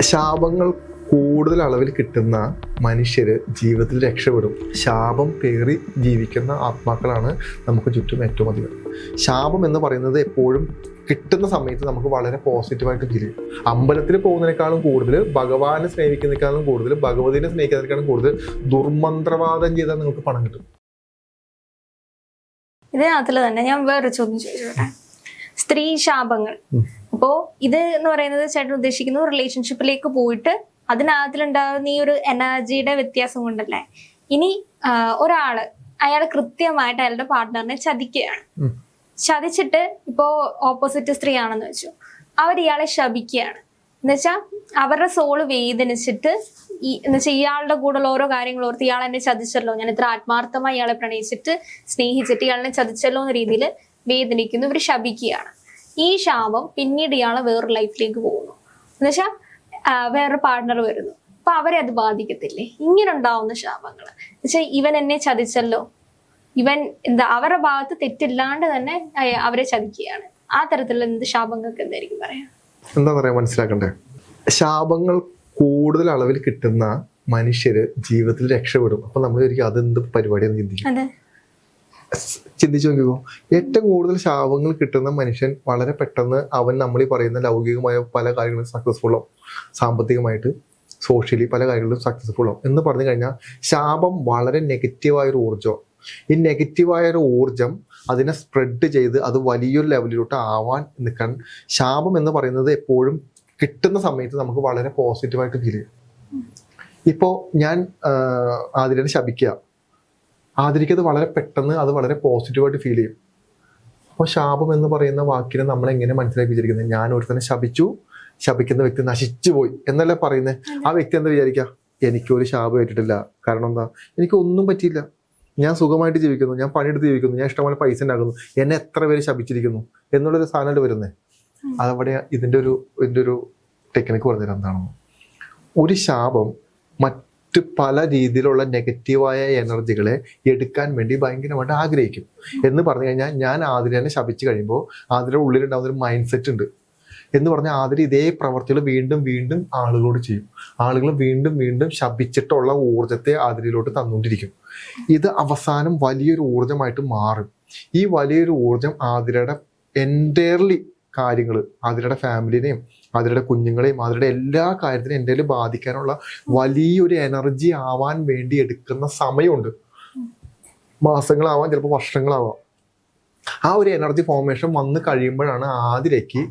ശാപങ്ങൾ കൂടുതൽ അളവിൽ കിട്ടുന്ന മനുഷ്യർ ജീവിതത്തിൽ രക്ഷപ്പെടും. ശാപം പേറി ജീവിക്കുന്ന ആത്മാക്കളാണ് നമുക്ക് ചുറ്റും ഏറ്റവും അധികം. ശാപം എന്ന് പറയുന്നത് എപ്പോഴും കിട്ടുന്ന സമയത്ത് നമുക്ക് വളരെ പോസിറ്റീവായിട്ട് ഫീൽ ചെയ്യും. അമ്പലത്തിൽ പോകുന്നതിനേക്കാളും കൂടുതൽ ഭഗവാനെ സ്നേഹിക്കുന്നതിനേക്കാളും കൂടുതൽ ഭഗവതിനെ സ്നേഹിക്കുന്നതിനേക്കാളും കൂടുതൽ ദുർമന്ത്രവാദം ചെയ്താൽ നിങ്ങൾക്ക് പണം കിട്ടും. ഇതിനകത്തിൽ തന്നെ ഞാൻ വേറെ ചോദ്യം ചോദിച്ചോട്ടെ? സ്ത്രീ ശാപങ്ങൾ. അപ്പോ ഇത് എന്ന് പറയുന്നത് ചേട്ടൻ ഉദ്ദേശിക്കുന്നു റിലേഷൻഷിപ്പിലേക്ക് പോയിട്ട് അതിനകത്തിലുണ്ടാകുന്ന ഈ ഒരു എനർജിയുടെ വ്യത്യാസം കൊണ്ടല്ലേ? ഇനി ഒരാൾ അയാൾ കൃത്യമായിട്ട് അയാളുടെ പാർട്ട്ണറിനെ ചതിക്കുകയാണ്. ചതിച്ചിട്ട് ഇപ്പോ ഓപ്പോസിറ്റ് സ്ത്രീ ആണെന്ന് വെച്ചു. അവർ ഇയാളെ ശപിക്കുകയാണ്. എന്നുവെച്ചാൽ അവരുടെ സോൾ വേദനിച്ചിട്ട് ഈ എന്നുവെച്ചാൽ ഇയാളുടെ കൂടെയുള്ള ഓരോ കാര്യങ്ങൾ ഓർത്ത് ഇയാൾ എന്നെ ചതിച്ചല്ലോ. ഞാൻ ഇത്ര ആത്മാർത്ഥമായി ഇയാളെ പ്രണയിച്ചിട്ട് സ്നേഹിച്ചിട്ട് ഇയാളിനെ ചതിച്ചല്ലോ എന്ന രീതിയിൽ വേദനിക്കുന്നു. ഇവർ ശപിക്കുകയാണ്. ഈ ശാപം പിന്നീട് ഇയാളെ വേറൊരു ലൈഫിലേക്ക് പോകുന്നു. എന്നുവെച്ചാൽ വേറൊരു പാർട്ട്ണർ വരുന്നു. അപ്പൊ അവരെ അത് ബാധിക്കത്തില്ലേ? ഇങ്ങനെ ഉണ്ടാവുന്ന ശാപങ്ങൾ എന്നുവെച്ചാൽ ഇവൻ എന്നെ ചതിച്ചല്ലോ. ഇവൻ എന്താ അവരുടെ ഭാഗത്ത് തെറ്റില്ലാണ്ട് തന്നെ അവരെ ചതിക്കുകയാണ്. ആ തരത്തിലുള്ള എന്ത് ശാപങ്ങൾക്ക് എന്തായിരിക്കും പറയാ? എന്താ പറയാ മനസ്സിലാക്കണ്ടേ? ശാപങ്ങൾ കൂടുതൽ അളവിൽ കിട്ടുന്ന മനുഷ്യര് ജീവിതത്തിൽ രക്ഷപ്പെടും. അപ്പൊ നമ്മൾ ഒരിക്കലും അതെന്ത് പരിപാടിയാണ് ചിന്തിക്കും. ചിന്തിച്ചു നോക്കിക്കോ. ഏറ്റവും കൂടുതൽ ശാപങ്ങൾ കിട്ടുന്ന മനുഷ്യൻ വളരെ പെട്ടെന്ന് അവൻ നമ്മൾ ഈ പറയുന്ന ലൗകികമായ പല കാര്യങ്ങളും സക്സസ്ഫുൾ സാമ്പത്തികമായിട്ട് സോഷ്യലി പല കാര്യങ്ങളിലും സക്സസ്ഫുൾ എന്ന് പറഞ്ഞു കഴിഞ്ഞാൽ ശാപം വളരെ നെഗറ്റീവായ ഒരു ഊർജം. ഈ നെഗറ്റീവായൊരു ഊർജം അതിനെ സ്പ്രെഡ് ചെയ്ത് അത് വലിയൊരു ലെവലിലോട്ട് ആവാൻ നിൽക്കാൻ ശാപം എന്ന് പറയുന്നത് എപ്പോഴും കിട്ടുന്ന സമയത്ത് നമുക്ക് വളരെ പോസിറ്റീവായിട്ട് ഫീൽ ചെയ്യും. ഇപ്പോൾ ഞാൻ ആതിരനെ ശപിക്കുക. ആതിരിക്കത് വളരെ പെട്ടെന്ന് അത് വളരെ പോസിറ്റീവായിട്ട് ഫീൽ ചെയ്യും. അപ്പോൾ ശാപം എന്ന് പറയുന്ന വാക്കിനെ നമ്മൾ എങ്ങനെ മനസ്സിലാക്കിച്ചിരിക്കുന്നത് ഞാൻ ഒരുത്തനെ ശപിച്ചു ശപിക്കുന്ന വ്യക്തി നശിച്ചു പോയി എന്നല്ലേ പറയുന്നത് ആ വ്യക്തി എന്താ വിചാരിക്കുക എനിക്കൊരു ശാപം ഏറ്റിട്ടില്ല. കാരണം എന്താ? എനിക്ക് ഒന്നും പറ്റിയില്ല. ഞാൻ സുഖമായിട്ട് ജീവിക്കുന്നു. ഞാൻ പണിയെടുത്ത് ജീവിക്കുന്നു. ഞാൻ ഇഷ്ടംപോലെ പൈസ ഉണ്ടാക്കുന്നു. എന്നെ എത്ര പേര് ശപിച്ചിരിക്കുന്നു? എന്നുള്ളൊരു സാധനമായിട്ട് വരുന്നത് അതവിടെ ഇതിന്റെ ഒരു ഇതിന്റെ ഒരു ടെക്നിക്ക് പറഞ്ഞുതരാം. എന്താണെന്ന്? ഒരു ശാപം മറ്റ് പല രീതിയിലുള്ള നെഗറ്റീവായ എനർജികളെ എടുക്കാൻ വേണ്ടി ഭയങ്കരമായിട്ട് ആഗ്രഹിക്കും. എന്ന് പറഞ്ഞു കഴിഞ്ഞാൽ ഞാൻ ആതിരനെ ശപിച്ചു കഴിയുമ്പോൾ ആതിരയുടെ ഉള്ളിലുണ്ടാകുന്ന ഒരു മൈൻഡ് സെറ്റ് ഉണ്ട്. എന്ന് പറഞ്ഞാൽ ആതിര ഇതേ പ്രവർത്തികൾ വീണ്ടും വീണ്ടും ആളുകളോട് ചെയ്യും. ആളുകൾ വീണ്ടും വീണ്ടും ശപിച്ചിട്ടുള്ള ഊർജത്തെ ആതിരയിലോട്ട് തന്നുകൊണ്ടിരിക്കും. ഇത് അവസാനം വലിയൊരു ഊർജമായിട്ട് മാറും. ഈ വലിയൊരു ഊർജം ആതിരയുടെ എന്റയർലി കാര്യങ്ങൾ ആതിരയുടെ ഫാമിലിനെയും ആതിരയുടെ കുഞ്ഞുങ്ങളെയും അതിരുടെ എല്ലാ കാര്യത്തിനും എന്റെ ബാധിക്കാനുള്ള വലിയൊരു എനർജി ആവാൻ വേണ്ടി എടുക്കുന്ന സമയമുണ്ട്. മാസങ്ങളാവാം ചിലപ്പോൾ വർഷങ്ങളാവാം. ആ ഒരു എനർജി ഫോർമേഷൻ വന്ന് കഴിയുമ്പോഴാണ് ആതിരയ്ക്ക്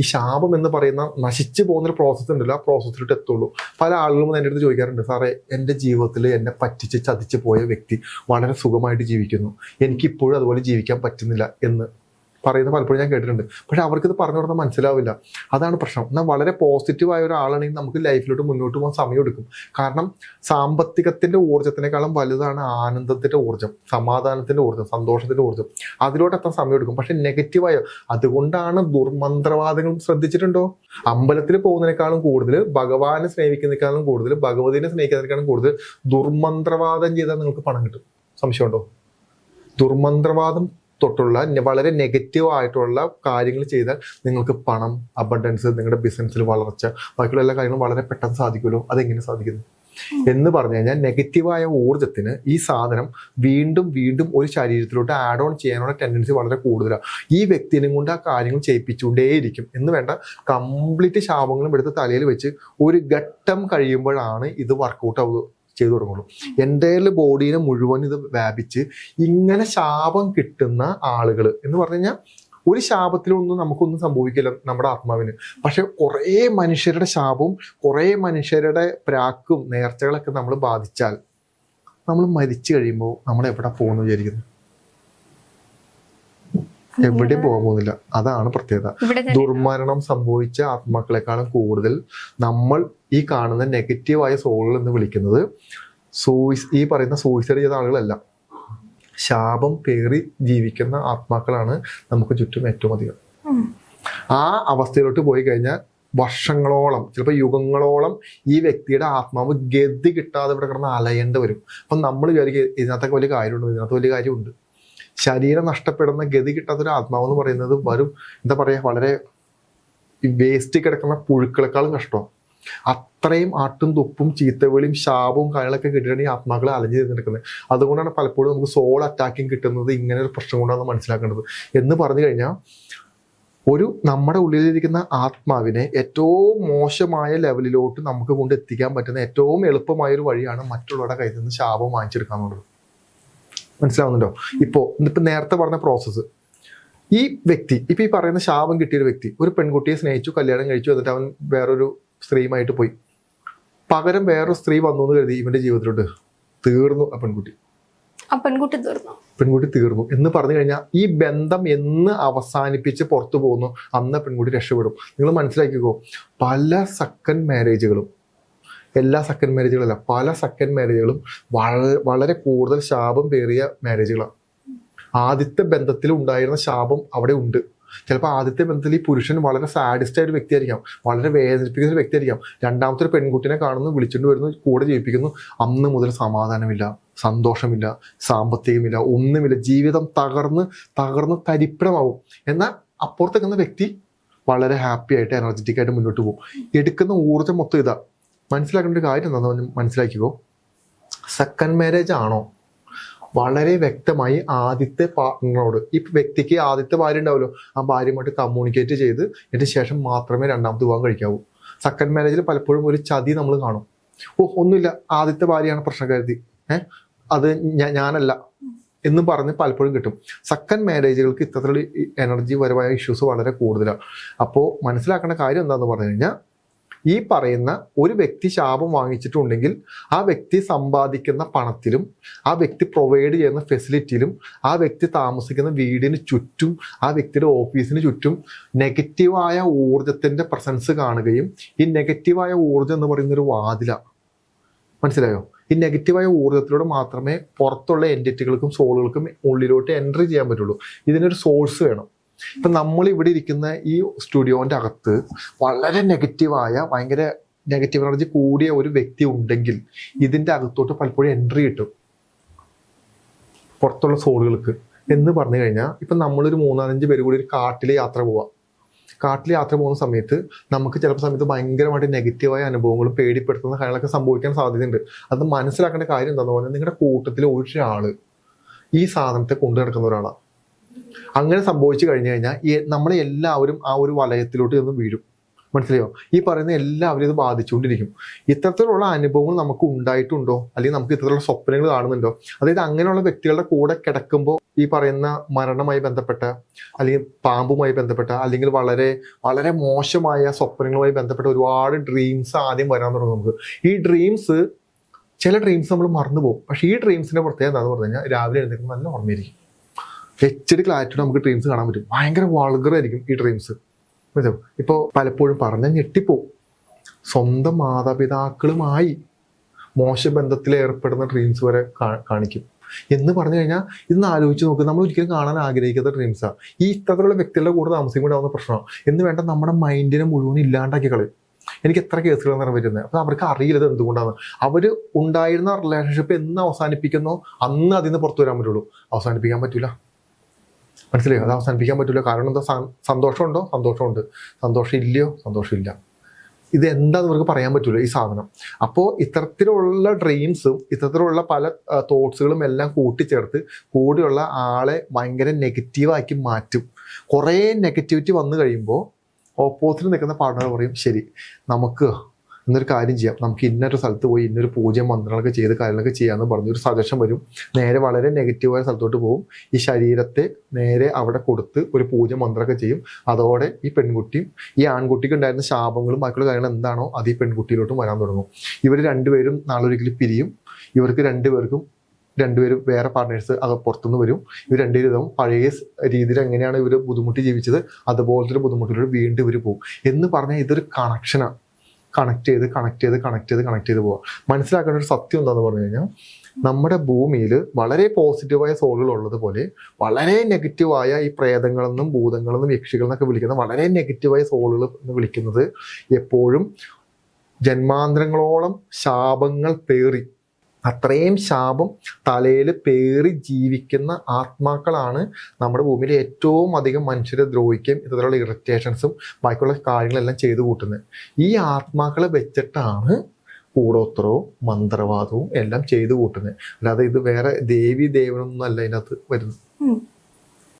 ഈ ശാപം എന്ന് പറയുന്ന നശിച്ചു പോകുന്നൊരു പ്രോസസ്സ് ഉണ്ടല്ലോ ആ പ്രോസസ്സിലോട്ട് എത്തുള്ളൂ. പല ആളുകളും എന്റെ അടുത്ത് ചോദിക്കാറുണ്ട് സാറേ എന്റെ ജീവിതത്തിൽ എന്നെ പറ്റിച്ച് ചതിച്ച് പോയ വ്യക്തി വളരെ സുഖമായിട്ട് ജീവിക്കുന്നു. എനിക്കിപ്പോഴും അതുപോലെ ജീവിക്കാൻ പറ്റുന്നില്ല എന്ന്. പറയുന്നത് പലപ്പോഴും ഞാൻ കേട്ടിട്ടുണ്ട്. പക്ഷെ അവർക്ക് ഇത് പറഞ്ഞു കൊടുത്താൽ മനസ്സിലാവില്ല. അതാണ് പ്രശ്നം. എന്നാൽ വളരെ പോസിറ്റീവായ ഒരാളാണെങ്കിൽ നമുക്ക് ലൈഫിലോട്ട് മുന്നോട്ട് പോകാൻ സമയം എടുക്കും കാരണം സാമ്പത്തികത്തിന്റെ ഊർജത്തിനേക്കാളും വലുതാണ് ആനന്ദത്തിന്റെ ഊർജം സമാധാനത്തിന്റെ ഊർജം സന്തോഷത്തിന്റെ ഊർജം. അതിലോട്ട് എത്താൻ സമയം എടുക്കും പക്ഷെ നെഗറ്റീവായ അതുകൊണ്ടാണ് ദുർമന്ത്രവാദങ്ങൾ ശ്രദ്ധിച്ചിട്ടുണ്ടോ? അമ്പലത്തിൽ പോകുന്നതിനേക്കാളും കൂടുതൽ ഭഗവാനെ സ്നേഹിക്കുന്നതിനേക്കാളും കൂടുതൽ ഭഗവതിനെ സ്നേഹിക്കുന്നതിനേക്കാളും കൂടുതൽ ദുർമന്ത്രവാദം ചെയ്താൽ നിങ്ങൾക്ക് പണം കിട്ടും. സംശയമുണ്ടോ? ദുർമന്ത്രവാദം തൊട്ടുള്ള വളരെ നെഗറ്റീവ് ആയിട്ടുള്ള കാര്യങ്ങൾ ചെയ്താൽ നിങ്ങൾക്ക് പണം അബണ്ടൻസ് നിങ്ങളുടെ ബിസിനസ്സിൽ വളർച്ച ബാക്കിയുള്ള എല്ലാ കാര്യങ്ങളും വളരെ പെട്ടെന്ന് സാധിക്കുമല്ലോ. അതെങ്ങനെ സാധിക്കുന്നു? എന്ന് പറഞ്ഞു കഴിഞ്ഞാൽ നെഗറ്റീവായ ഊർജത്തിന് ഈ സാധനം വീണ്ടും വീണ്ടും ഒരു ശരീരത്തിലോട്ട് ആഡ് ഓൺ ചെയ്യാനുള്ള ടെൻഡൻസി വളരെ കൂടുതലാണ് ഈ വ്യക്തിനും കൊണ്ട് ആ കാര്യങ്ങൾ ചെയ്യിപ്പിച്ചുകൊണ്ടേയിരിക്കും. എന്ന് വേണ്ട കംപ്ലീറ്റ് ശാപങ്ങളും എടുത്ത് തലയിൽ വെച്ച് ഒരു ഘട്ടം കഴിയുമ്പോഴാണ് ഇത് വർക്കൗട്ട് ആവുക. ചെയ്തു തുടങ്ങുള്ളൂ. എന്റെ ബോഡീനെ മുഴുവൻ ഇത് വ്യാപിച്ച് ഇങ്ങനെ ശാപം കിട്ടുന്ന ആളുകൾ എന്ന് പറഞ്ഞു കഴിഞ്ഞാൽ ഒരു ശാപത്തിലൊന്നും നമുക്കൊന്നും സംഭവിക്കില്ല നമ്മുടെ ആത്മാവിന്. പക്ഷെ കുറേ മനുഷ്യരുടെ ശാപവും കുറേ മനുഷ്യരുടെ പ്രാക്കും നേർച്ചകളൊക്കെ നമ്മൾ ബാധിച്ചാൽ നമ്മൾ മരിച്ചു കഴിയുമ്പോൾ നമ്മൾ എവിടെ പോകുന്നു വിചാരിക്കുന്നു? എവിടെയും പോകാൻ പോകുന്നില്ല. അതാണ് പ്രത്യേകത. ദുർമരണം സംഭവിച്ച ആത്മാക്കളെക്കാളും കൂടുതൽ നമ്മൾ ഈ കാണുന്ന നെഗറ്റീവായ സോളുകൾ എന്ന് വിളിക്കുന്നത് സൂയിസ് ഈ പറയുന്ന സൂയിസൈഡ് ചെയ്ത ആളുകളല്ല. ശാപം പേറി ജീവിക്കുന്ന ആത്മാക്കളാണ് നമുക്ക് ചുറ്റും ഏറ്റവും അധികം. ആ അവസ്ഥയിലോട്ട് പോയി കഴിഞ്ഞാൽ വർഷങ്ങളോളം ചിലപ്പോൾ യുഗങ്ങളോളം ഈ വ്യക്തിയുടെ ആത്മാവ് ഗതി കിട്ടാതെ ഇവിടെ കിടന്ന് അലയേണ്ടി വരും. അപ്പം നമ്മൾ വിചാരിക്കും ഇതിനകത്തൊക്കെ വലിയ കാര്യമുണ്ട് ഇതിനകത്ത് വലിയ കാര്യമുണ്ട്. ശരീരം നഷ്ടപ്പെടുന്ന ഗതി കിട്ടാത്തൊരു ആത്മാവ് എന്ന് പറയുന്നത് വരും എന്താ പറയുക വളരെ വേസ്റ്റ് കിടക്കുന്ന പുഴുക്കളെക്കാളും കഷ്ടമാണ് അത്രയും ആട്ടും തുപ്പും ചീത്തവിളിയും ശാപവും കാര്യങ്ങളൊക്കെ കിട്ടിയിട്ടാണ് ഈ ആത്മാക്കൾ അലഞ്ഞു തിരഞ്ഞെടുക്കുന്നത് അതുകൊണ്ടാണ് പലപ്പോഴും നമുക്ക് സോൾ അറ്റാക്കിങ് കിട്ടുന്നത് ഇങ്ങനെ ഒരു പ്രശ്നം കൊണ്ടാണ് മനസ്സിലാക്കേണ്ടത്. എന്ന് പറഞ്ഞു കഴിഞ്ഞാൽ ഒരു നമ്മുടെ ഉള്ളിലിരിക്കുന്ന ആത്മാവിനെ ഏറ്റവും മോശമായ ലെവലിലോട്ട് നമുക്ക് കൊണ്ട് എത്തിക്കാൻ പറ്റുന്ന ഏറ്റവും എളുപ്പമായ ഒരു വഴിയാണ് മറ്റുള്ളവരുടെ കയ്യിൽ നിന്ന് ശാപം വാങ്ങിച്ചെടുക്കുക എന്നുള്ളത് മനസ്സിലാവുന്നുണ്ടോ? ഇപ്പോൾ ഇന്നിപ്പോൾ നേരത്തെ പറഞ്ഞ പ്രോസസ്സ് ഈ വ്യക്തി ഇപ്പം ഈ പറയുന്ന ശാപം കിട്ടിയ ഒരു വ്യക്തി ഒരു പെൺകുട്ടിയെ സ്നേഹിച്ചു കല്യാണം കഴിച്ചു എന്നിട്ട് അവൻ വേറൊരു സ്ത്രീയുമായിട്ട് പോയി. പകരം വേറൊരു സ്ത്രീ വന്നു എന്ന് കരുതി ഇവന്റെ ജീവിതത്തിലോട്ട് തീർന്നു ആ പെൺകുട്ടി. ആ പെൺകുട്ടി തീർന്നു? പെൺകുട്ടി തീർന്നു എന്ന് പറഞ്ഞു കഴിഞ്ഞാൽ ഈ ബന്ധം എന്ന് അവസാനിപ്പിച്ച് പുറത്തു പോകുന്നു അന്ന് പെൺകുട്ടി രക്ഷപ്പെടും. നിങ്ങൾ മനസ്സിലാക്കിക്കോ പല സക്കൻ മാരേജുകളും എല്ലാ സെക്കൻഡ് മാരേജുകളല്ല പല സെക്കൻഡ് മാരേജുകളും വളരെ വളരെ കൂടുതൽ ശാപം പേറിയ മാരേജുകളാണ് ആദ്യത്തെ ബന്ധത്തിൽ ഉണ്ടായിരുന്ന ശാപം അവിടെ ഉണ്ട്. ചിലപ്പോൾ ആദ്യത്തെ ബന്ധത്തിൽ ഈ പുരുഷൻ വളരെ സാഡിസ്റ്റ് ആയ ഒരു വ്യക്തിയായിരിക്കാം വളരെ വേദനിപ്പിക്കുന്ന ഒരു വ്യക്തിയായിരിക്കാം. രണ്ടാമത്തെ ഒരു പെൺകുട്ടിനെ കാണുന്നു വിളിച്ചുകൊണ്ട് വരുന്നു കൂടെ ജീവിപ്പിക്കുന്നു. അന്ന് മുതൽ സമാധാനമില്ല സന്തോഷമില്ല സാമ്പത്തികമില്ല ഒന്നുമില്ല. ജീവിതം തകർന്ന് തകർന്ന് തരിപ്പിടമാവും എന്നാൽ അപ്പുറത്തേക്കുന്ന വ്യക്തി വളരെ ഹാപ്പി ആയിട്ട് എനർജറ്റിക് ആയിട്ട് മുന്നോട്ട് പോകും. എടുക്കുന്ന ഊർജം മൊത്തം ഇതാ. മനസ്സിലാക്കേണ്ട ഒരു കാര്യം എന്താണെന്ന് മനസ്സിലാക്കിക്കോ. സെക്കൻഡ് മാരേജ് ആണോ? വളരെ വ്യക്തമായി ആദ്യത്തെ പാർട്ട്ണറോട് ഈ വ്യക്തിക്ക് ആദ്യത്തെ ഭാര്യ ഉണ്ടാവുമല്ലോ. ആ ഭാര്യയുമായിട്ട് കമ്മ്യൂണിക്കേറ്റ് ചെയ്ത് ഇതിന് ശേഷം മാത്രമേ രണ്ടാമത്തെ വിവാഹം കഴിക്കാവൂ. സെക്കൻഡ് മാരേജിൽ പലപ്പോഴും ഒരു ചതി നമ്മൾ കാണും. ഓ ഒന്നുമില്ല. ആദ്യത്തെ ഭാര്യയാണ് പ്രശ്നക്കാരുതി ഏഹ് അത് ഞാനല്ല എന്ന് പറഞ്ഞ് പലപ്പോഴും കിട്ടും. സെക്കൻഡ് മാരേജുകൾക്ക് ഇത്തരത്തിലുള്ള എനർജി പരമായ ഇഷ്യൂസ് വളരെ കൂടുതലാണ് അപ്പോൾ മനസ്സിലാക്കേണ്ട കാര്യം എന്താണെന്ന് പറഞ്ഞു കഴിഞ്ഞാൽ ഈ പറയുന്ന ഒരു വ്യക്തി ശാപം വാങ്ങിച്ചിട്ടുണ്ടെങ്കിൽ ആ വ്യക്തി സമ്പാദിക്കുന്ന പണത്തിലും ആ വ്യക്തി പ്രൊവൈഡ് ചെയ്യുന്ന ഫെസിലിറ്റിയിലും ആ വ്യക്തി താമസിക്കുന്ന വീടിന് ചുറ്റും ആ വ്യക്തിയുടെ ഓഫീസിന് ചുറ്റും നെഗറ്റീവായ ഊർജത്തിന്റെ പ്രസൻസ് കാണുകയും ഈ നെഗറ്റീവായ ഊർജം എന്ന് പറയുന്ന ഒരു വാതില. മനസ്സിലായോ? ഈ നെഗറ്റീവായ ഊർജത്തിലൂടെ മാത്രമേ പുറത്തുള്ള എന്റിറ്റികൾക്കും സോളുകൾക്കും ഉള്ളിലോട്ട് എൻട്രി ചെയ്യാൻ പറ്റുള്ളൂ. ഇതിനൊരു സോഴ്സ് വേണം. ഇപ്പൊ നമ്മൾ ഇവിടെ ഇരിക്കുന്ന ഈ സ്റ്റുഡിയോന്റെ അകത്ത് വളരെ നെഗറ്റീവായ ഭയങ്കര നെഗറ്റീവ് എനർജി കൂടിയ ഒരു വ്യക്തി ഉണ്ടെങ്കിൽ ഇതിന്റെ അകത്തോട്ട് പലപ്പോഴും എൻട്രി കിട്ടും. പുറത്തുള്ള സോളുകൾക്ക് എന്ന് പറഞ്ഞു കഴിഞ്ഞാൽ ഇപ്പൊ നമ്മളൊരു മൂന്നാലഞ്ച് പേര് കൂടി ഒരു കാട്ടിൽ യാത്ര പോവാം. കാട്ടിൽ യാത്ര പോകുന്ന സമയത്ത് നമുക്ക് ചിലപ്പോൾ സമയത്ത് ഭയങ്കരമായിട്ട് നെഗറ്റീവായ അനുഭവങ്ങളും പേടിപ്പെടുത്തുന്ന കാര്യങ്ങളൊക്കെ സംഭവിക്കാൻ സാധ്യതയുണ്ട്. അത് മനസ്സിലാക്കേണ്ട കാര്യം എന്താണെന്ന് പറഞ്ഞാൽ നിങ്ങളുടെ കൂട്ടത്തിൽ ഒരാൾ ഈ സാധനത്തെ കൊണ്ടു നടക്കുന്ന ഒരാളാണ് അങ്ങനെ സംഭവിച്ചു കഴിഞ്ഞു കഴിഞ്ഞാൽ നമ്മളെ എല്ലാവരും ആ ഒരു വലയത്തിലോട്ട് നിന്ന് വീഴും. മനസ്സിലായോ? ഈ പറയുന്ന എല്ലാവരും ഇത് ബാധിച്ചുകൊണ്ടിരിക്കും. ഇത്തരത്തിലുള്ള അനുഭവങ്ങൾ നമുക്ക് ഉണ്ടായിട്ടുണ്ടോ? അല്ലെങ്കിൽ നമുക്ക് ഇത്തരത്തിലുള്ള സ്വപ്നങ്ങൾ കാണുന്നുണ്ടോ? അതായത് അങ്ങനെയുള്ള വ്യക്തികളുടെ കൂടെ കിടക്കുമ്പോൾ ഈ പറയുന്ന മരണമായി ബന്ധപ്പെട്ട അല്ലെങ്കിൽ പാമ്പുമായി ബന്ധപ്പെട്ട അല്ലെങ്കിൽ വളരെ വളരെ മോശമായ സ്വപ്നങ്ങളുമായി ബന്ധപ്പെട്ട ഒരുപാട് ഡ്രീംസ് ആദ്യം വരാൻ തുടങ്ങും നമുക്ക്. ഈ ഡ്രീംസ് ചില ഡ്രീംസ് നമ്മൾ മറന്നു പോകും പക്ഷേ ഈ ഡ്രീംസിന്റെ പ്രത്യേകത എന്താണെന്ന് പറഞ്ഞു കഴിഞ്ഞാൽ രാവിലെ എഴുന്നേൽക്കുമ്പോൾ നല്ല ഓർമ്മയായിരിക്കും. എച്ച് ഡി നമുക്ക് ഡ്രീംസ് കാണാൻ പറ്റും. ഭയങ്കര വളകറായിരിക്കും ഈ ഡ്രീംസ് മനസ്സിലാവും ഇപ്പോൾ പലപ്പോഴും പറഞ്ഞ ഞെട്ടിപ്പോവും. സ്വന്തം മാതാപിതാക്കളുമായി മോശ ബന്ധത്തിൽ ഏർപ്പെടുന്ന ഡ്രീംസ് വരെ കാണിക്കും. എന്ന് പറഞ്ഞു കഴിഞ്ഞാൽ ഇന്ന് ആലോചിച്ച് നോക്കുക നമ്മൾ ഒരിക്കലും കാണാൻ ആഗ്രഹിക്കാത്ത ഡ്രീംസാണ് ഈ ഇത്തരത്തിലുള്ള വ്യക്തികളുടെ കൂടെ താമസിക്കുമ്പോഴാവുന്ന പ്രശ്നമാണ്. എന്ന് വേണ്ട നമ്മുടെ മൈൻഡിനെ മുഴുവൻ ഇല്ലാണ്ടാക്കി കളയും. എനിക്ക് എത്ര കേസുകൾ നിറ വരുന്നത്. അപ്പം അവർക്ക് അറിയില്ല ഇത് എന്തുകൊണ്ടാണ് അവർ ഉണ്ടായിരുന്ന റിലേഷൻഷിപ്പ് എന്ന് അവസാനിപ്പിക്കുന്നോ? അന്ന് അതിൽ നിന്ന് പുറത്തു വരാൻ പറ്റുള്ളൂ. അവസാനിപ്പിക്കാൻ പറ്റൂല. മനസ്സിലായോ? അത് അവസാനിപ്പിക്കാൻ പറ്റില്ല കാരണം എന്താ? സന്തോഷമുണ്ടോ? സന്തോഷമുണ്ട്. സന്തോഷം ഇല്ലയോ സന്തോഷമില്ല. ഇത് എന്താന്ന് നമുക്ക് പറയാൻ പറ്റില്ല ഈ സാധനം. അപ്പോൾ ഇത്തരത്തിലുള്ള ഡ്രീംസും ഇത്തരത്തിലുള്ള പല തോട്ട്സുകളും എല്ലാം കൂട്ടിച്ചേർത്ത് കൂടെയുള്ള ആളെ ഭയങ്കര നെഗറ്റീവാക്കി മാറ്റും. കുറേ നെഗറ്റിവിറ്റി വന്നു കഴിയുമ്പോൾ ഓപ്പോസിറ്റ് നിൽക്കുന്ന പാർട്ട്ണർ പറയും ശരി നമുക്ക് എന്നൊരു കാര്യം ചെയ്യാം. നമുക്ക് ഇന്നൊരു സ്ഥലത്ത് പോയി ഇന്നൊരു പൂജയും മന്ത്രങ്ങളൊക്കെ ചെയ്ത് കാര്യങ്ങളൊക്കെ ചെയ്യാമെന്ന് പറഞ്ഞു ഒരു സജഷൻ വരും. നേരെ വളരെ നെഗറ്റീവായ സ്ഥലത്തോട്ട് പോകും. ഈ ശരീരത്തെ നേരെ അവിടെ കൊടുത്ത് ഒരു പൂജ മന്ത്രമൊക്കെ ചെയ്യും. അതോടെ ഈ പെൺകുട്ടിയും ഈ ആൺകുട്ടിക്ക് ഉണ്ടായിരുന്ന ശാപങ്ങളും ബാക്കിയുള്ള കാര്യങ്ങൾ എന്താണോ അത് ഈ പെൺകുട്ടിയിലോട്ടും വരാൻ തുടങ്ങും. ഇവർ രണ്ടുപേരും നാളൊരിക്കലും പിരിയും. ഇവർക്ക് രണ്ടുപേർക്കും രണ്ടുപേരും വേറെ പാർട്ട്നേഴ്സ് അത് പുറത്തുനിന്ന് വരും. ഇവർ രണ്ടുപേരും പഴയ രീതിയിൽ എങ്ങനെയാണ് ഇവർ ബുദ്ധിമുട്ടി ജീവിച്ചത്? അതുപോലത്തെ ബുദ്ധിമുട്ടിലൂടെ വീണ്ടും ഇവർ പോകും. എന്ന് പറഞ്ഞാൽ ഇതൊരു കണക്ഷനാണ് കണക്ട് ചെയ്ത് കണക്ട് ചെയ്ത് കണക്ട് ചെയ്ത് കണക്ട് ചെയ്ത് പോവാം. മനസ്സിലാക്കേണ്ട ഒരു സത്യം എന്താന്ന് പറഞ്ഞു കഴിഞ്ഞാൽ നമ്മുടെ ഭൂമിയിൽ വളരെ പോസിറ്റീവായ സോളുകൾ ഉള്ളതുപോലെ വളരെ നെഗറ്റീവായ ഈ പ്രേതങ്ങളെന്നും ഭൂതങ്ങളെന്നും യക്ഷികളെന്നൊക്കെ വിളിക്കുന്ന വളരെ നെഗറ്റീവായ സോളുകൾ എന്ന് വിളിക്കുന്നത് എപ്പോഴും ജന്മാന്തരങ്ങളോളം ശാപങ്ങൾ പേറി അത്രയും ശാപം തലയിൽ പേറി ജീവിക്കുന്ന ആത്മാക്കളാണ് നമ്മുടെ ഭൂമിയിൽ ഏറ്റവും അധികം മനുഷ്യരെ ദ്രോഹിക്കുകയും ഇത്തരത്തിലുള്ള ഇറിറ്റേഷൻസും ബാക്കിയുള്ള കാര്യങ്ങളെല്ലാം ചെയ്തു കൂട്ടുന്നത്. ഈ ആത്മാക്കളെ വെച്ചിട്ടാണ് കൂടോത്രവും മന്ത്രവാദവും എല്ലാം ചെയ്തു കൂട്ടുന്നത്. അല്ലാതെ ഇത് വേറെ ദേവി ദേവനൊന്നും അല്ല ഇതിനകത്ത് വരുന്നത്.